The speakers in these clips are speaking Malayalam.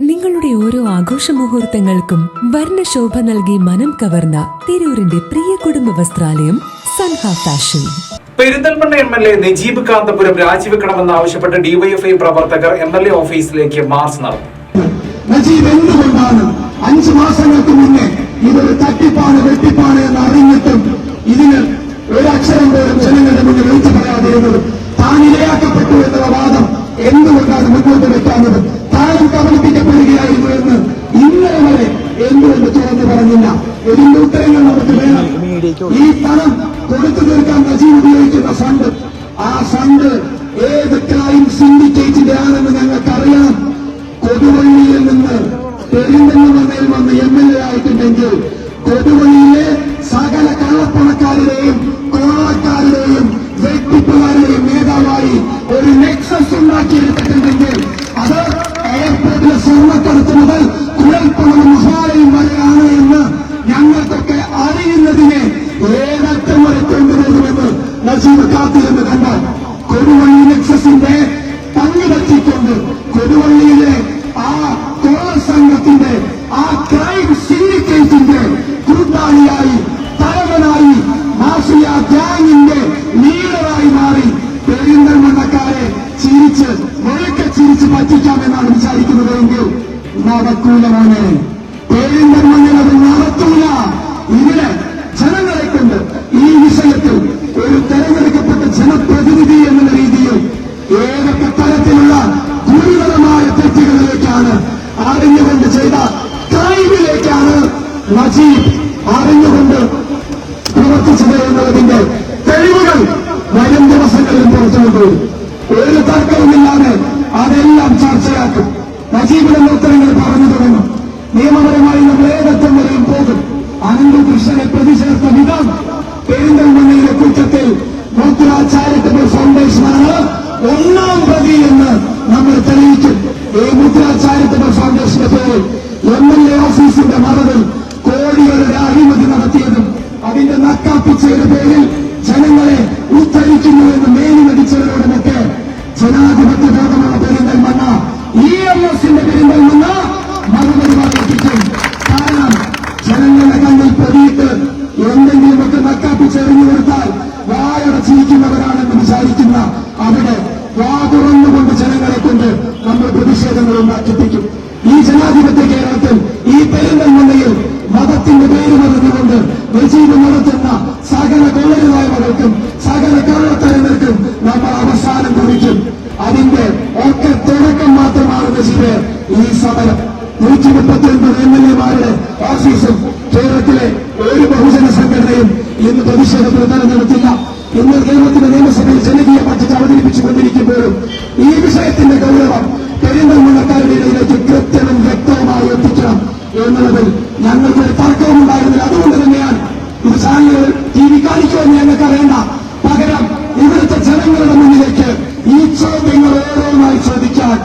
നിങ്ങളുടെ ഓരോ ആഘോഷ മുഹൂർത്തങ്ങൾക്കും വർണശോഭ നൽകി മനം കവർന്ന തിരൂരിന്റെ പ്രിയ കുടുംബ വസ്ത്രാലയം Sanha fashion. Perinthalmanna M L A Najeeb Kanthapuram രാജിവെക്കണമെന്ന് ആവശ്യപ്പെട്ട് ഡിവൈഎഫ്ഐ പ്രവർത്തകർ എം എൽ എ ഓഫീസിലേക്ക് മാർച്ച് നടത്തി. നജീബ് എന്തുകൊണ്ടാണ് അഞ്ച് മാസങ്ങൾക്ക് മുന്നേ ഇതൊരു തട്ടിപ്പാണ് വെട്ടിപ്പാണ് എന്ന് അറിഞ്ഞിട്ടും ഇതിന് ഒരക്ഷരം പോലും ജനങ്ങളുടെ മുന്നിൽ വിളിച്ചു പറയാതിരുന്നത് എന്തുകൊണ്ട് തുറന്നു പറഞ്ഞില്ല? ഇതിന്റെ ഉത്തരങ്ങൾ നമുക്ക് വേണം? ഈ പണം കൊടുത്തു തീർക്കാൻ നജീബ് ഉപയോഗിക്കുന്ന ഫണ്ട്. ആ ഫണ്ട് ഏത് ക്രൈം സിൻഡിക്കേറ്റിന്റെ ആണെന്ന് ഞങ്ങൾക്കറിയാം കൊടുവള്ളിയിൽ നിന്ന് പെരിന്തൽമണ്ണയിൽ വന്ന് എം എൽ എ ആയിട്ടുണ്ടെങ്കിൽ കൊടുവള്ളിയിലെ പെരിന്തൽമണ്ണക്കാരെ ചിരിച്ച് മുഴക്കെ ചിരിച്ച് പറ്റിക്കാമെന്നാണ് വിചാരിക്കുന്നതെങ്കിൽ നടക്കൂല മോനെ പേരിന്തർമ്മങ്ങളത് നടത്തൂല. ഇവിടെ ജനങ്ങളെ കൊണ്ട് ഈ വിഷയത്തിൽ ഒരു തെരഞ്ഞെടുക്കപ്പെട്ട ജനപ്രതിനിധി എന്നുള്ള രീതിയിൽ ഏതൊക്കെ തരത്തിലുള്ള ഗുരുതരമായ തെറ്റുകളിലേക്കാണ് അറിഞ്ഞുകൊണ്ട് ചെയ്ത ക്രൈമിലേക്കാണ് നജീബ് അറിഞ്ഞുകൊണ്ട് പ്രവർത്തിച്ചത് എന്നുള്ളതിന്റെ തെളിവുകൾ വരും ദിവസങ്ങളിൽ പുറത്തുകൊണ്ടുവരും ഒരു തർക്കവുമില്ലാതെ അതെല്ലാം ചർച്ചയാക്കും. നജീബിന്റെ ഉത്തരങ്ങൾ പറഞ്ഞു തുടങ്ങും. നിയമപരമായി നമ്മൾ ഏതറ്റം വരെയും പോകും. അനന്തകൃഷ്ണനെ പ്രതിചേർത്ത വിധം പെരിന്തൽമണ്ണയിലെ കുറ്റത്തിൽ ചാരിറ്റബിൾ ഫൗണ്ടേഷനാണ് ഒന്നാം പ്രതി എന്ന് നമ്മൾ തെളിയിക്കും. ഈ ചാരിറ്റബിൾ ഫൗണ്ടേഷന്റെ പേരിൽ എം എൽ എ ഓഫീസിന്റെ വായടച്ചിരിക്കുന്നവരാണെന്ന് വിചാരിക്കുന്ന അവിടെ വാ തുറന്നുകൊണ്ട് ജനങ്ങളെ കൊണ്ട് നമ്മൾ പ്രതിഷേധങ്ങൾ ഉണ്ടാക്കിപ്പിക്കും. ഈ ജനാധിപത്യ കേരളത്തിൽ ഈ പെരിന്തൽമണ്ണയിൽ മതത്തിന്റെ പേര് പറഞ്ഞുകൊണ്ട് നജീബ് നടത്തുന്ന സകല കൊള്ളരുതായ്മകൾക്കും സകല കള്ളത്തരങ്ങൾക്കും നമ്മൾ അവസാനം കുറിക്കും. അതിന്റെ ഒക്കെ തുടക്കം മാത്രമാണ് നജീബ് ഈ സമരം. നൂറ്റി മുപ്പത്തി ഒൻപത് എം എൽ എമാരുടെ ഓഫീസും കേരളത്തിലെ ഒരു ബഹുജന സംഘടനയും ഇന്ന് പ്രതിഷേധ പ്രകടനം നടത്തില്ല. ഇന്ന് കേരളത്തിന്റെ നിയമസഭയിൽ ജനകീയ ബഡ്ജറ്റ് അവതരിപ്പിച്ചുകൊണ്ടിരിക്കുമ്പോഴും ഈ വിഷയത്തിന്റെ ഗൗരവം പെരിന്തൽമണ്ണക്കാരുടെ ഇടയിലേക്ക് കൃത്യവും വ്യക്തവുമായി എത്തിക്കണം എന്നുള്ളതിൽ ഞങ്ങൾക്കൊരു തർക്കവും ഉണ്ടായിരുന്നില്ല. അതുകൊണ്ട് തന്നെയാണ് ഇത് ചാനലുകൾ ടി വി കാണിക്കുമെന്ന് ഞങ്ങൾക്ക് അറിയണ്ട. പകരം ഇവിടുത്തെ ജനങ്ങളുടെ മുന്നിലേക്ക് ഈ ചോദ്യങ്ങൾ ഓരോന്നായി ചോദിക്കാൻ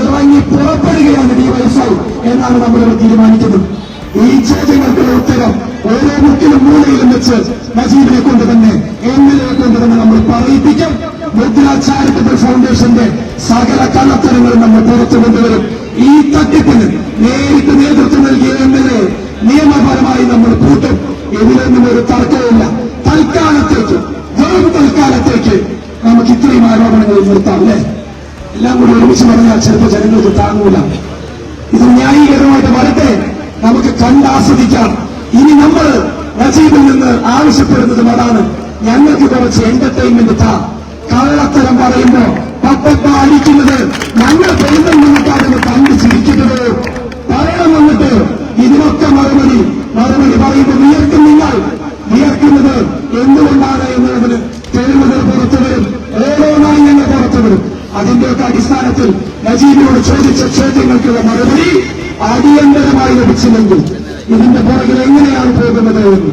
ഇറങ്ങി പുറപ്പെടുകയാണ് ഡിവൈഎഫ്ഐ എന്നാണ് നമ്മളിവിടെ തീരുമാനിക്കുന്നത്. ഈ ചോദ്യങ്ങൾക്കുള്ള ഉത്തരം ഓരോ മുക്കിലും മൂലയിലും വെച്ച് നജീബിനെ കൊണ്ട് തന്നെ എങ്ങനെ കൊണ്ട് തന്നെ നമ്മൾ പറയിപ്പിക്കും. മുദ്ര ചാരിറ്റബിൾ ഫൗണ്ടേഷന്റെ സകല കള്ളത്തരങ്ങളും നമ്മൾ പുറത്തു കൊണ്ടുവരും. ഈ തട്ടിപ്പിന് നേരിട്ട് നേതൃത്വം നൽകിയ എം എൽ എ നിയമപരമായി നമ്മൾ കൂട്ടും ഇതിലൊന്നും ഒരു തർക്കമില്ല തൽക്കാലത്തേക്ക് വെറും തൽക്കാലത്തേക്ക് നമുക്ക് ഇത്രയും ആരോപണങ്ങൾ നിർത്താം അല്ലേ? എല്ലാം കൂടി ഒരുമിച്ച് പറഞ്ഞാൽ ചിലപ്പോൾ ജനങ്ങൾക്ക് താങ്ങൂല. ഇത് ന്യായീകരമായിട്ട് വരട്ടെ. നമുക്ക് കണ്ടാസ്വദിക്കാം ഇനി നമ്മൾ നജീബിൽ നിന്ന് ആവശ്യപ്പെടുന്നതും അതാണ്. ഞങ്ങൾക്ക് കുറച്ച് എന്റർടൈൻമെന്റ് താ കള്ളത്തരം പറയുമ്പോ പപ്പപ്പ അടിക്കുന്നത് ഞങ്ങൾ പെരുന്തൽ നിന്നിട്ടാണ് കണ്ട് ചിരിക്കുന്നത്. പറയണം വന്നിട്ട് ഇതിനൊക്കെ മറുപടി മറുപടി പറയുമ്പോൾ വിയർക്കും നിങ്ങൾ വിയർക്കുന്നത് എന്തുകൊണ്ടാണ് എന്നുള്ളതിന് തെളിവുകൾ പുറത്തു വരും. ഓരോന്നായി ഞങ്ങൾ പുറത്തു വരും. അതിന്റെയൊക്കെ അടിസ്ഥാനത്തിൽ നജീബിനോട് ചോദിച്ച ചോദ്യങ്ങൾക്കുള്ള മറുപടി അടിയന്തരമായി ലഭിച്ചില്ലെങ്കിൽ ഇതിന്റെ പുറകിൽ എങ്ങനെയാണ് പോകുന്നത് എന്ന്?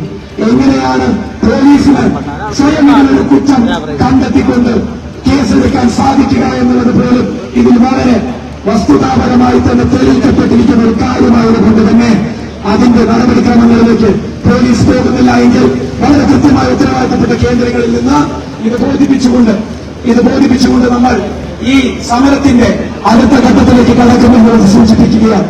എങ്ങനെയാണ് പോലീസിന് സ്വയം ഇതിനൊരു കുറ്റം കണ്ടെത്തിക്കൊണ്ട് കേസെടുക്കാൻ സാധിക്കുക എന്നുള്ളത് പോലും ഇതിൽ വളരെ വസ്തുതാപരമായി തന്നെ തെളിയിക്കപ്പെട്ടിരിക്കുന്ന ഒരു കാര്യമായതുകൊണ്ട് തന്നെ അതിന്റെ നടപടിക്രമങ്ങളിലേക്ക് പോലീസ് പോകുന്നില്ല എങ്കിൽ വളരെ കൃത്യമായ ഉത്തരവാദിത്തപ്പെട്ട കേന്ദ്രങ്ങളിൽ നിന്ന് ഇത് ബോധിപ്പിച്ചുകൊണ്ട് ഇത് ബോധിപ്പിച്ചുകൊണ്ട് നമ്മൾ ഈ സമരത്തിന്റെ അടുത്ത ഘട്ടത്തിലേക്ക് കടക്കുമെന്നുള്ളത് സൂചിപ്പിക്കുകയാണ്.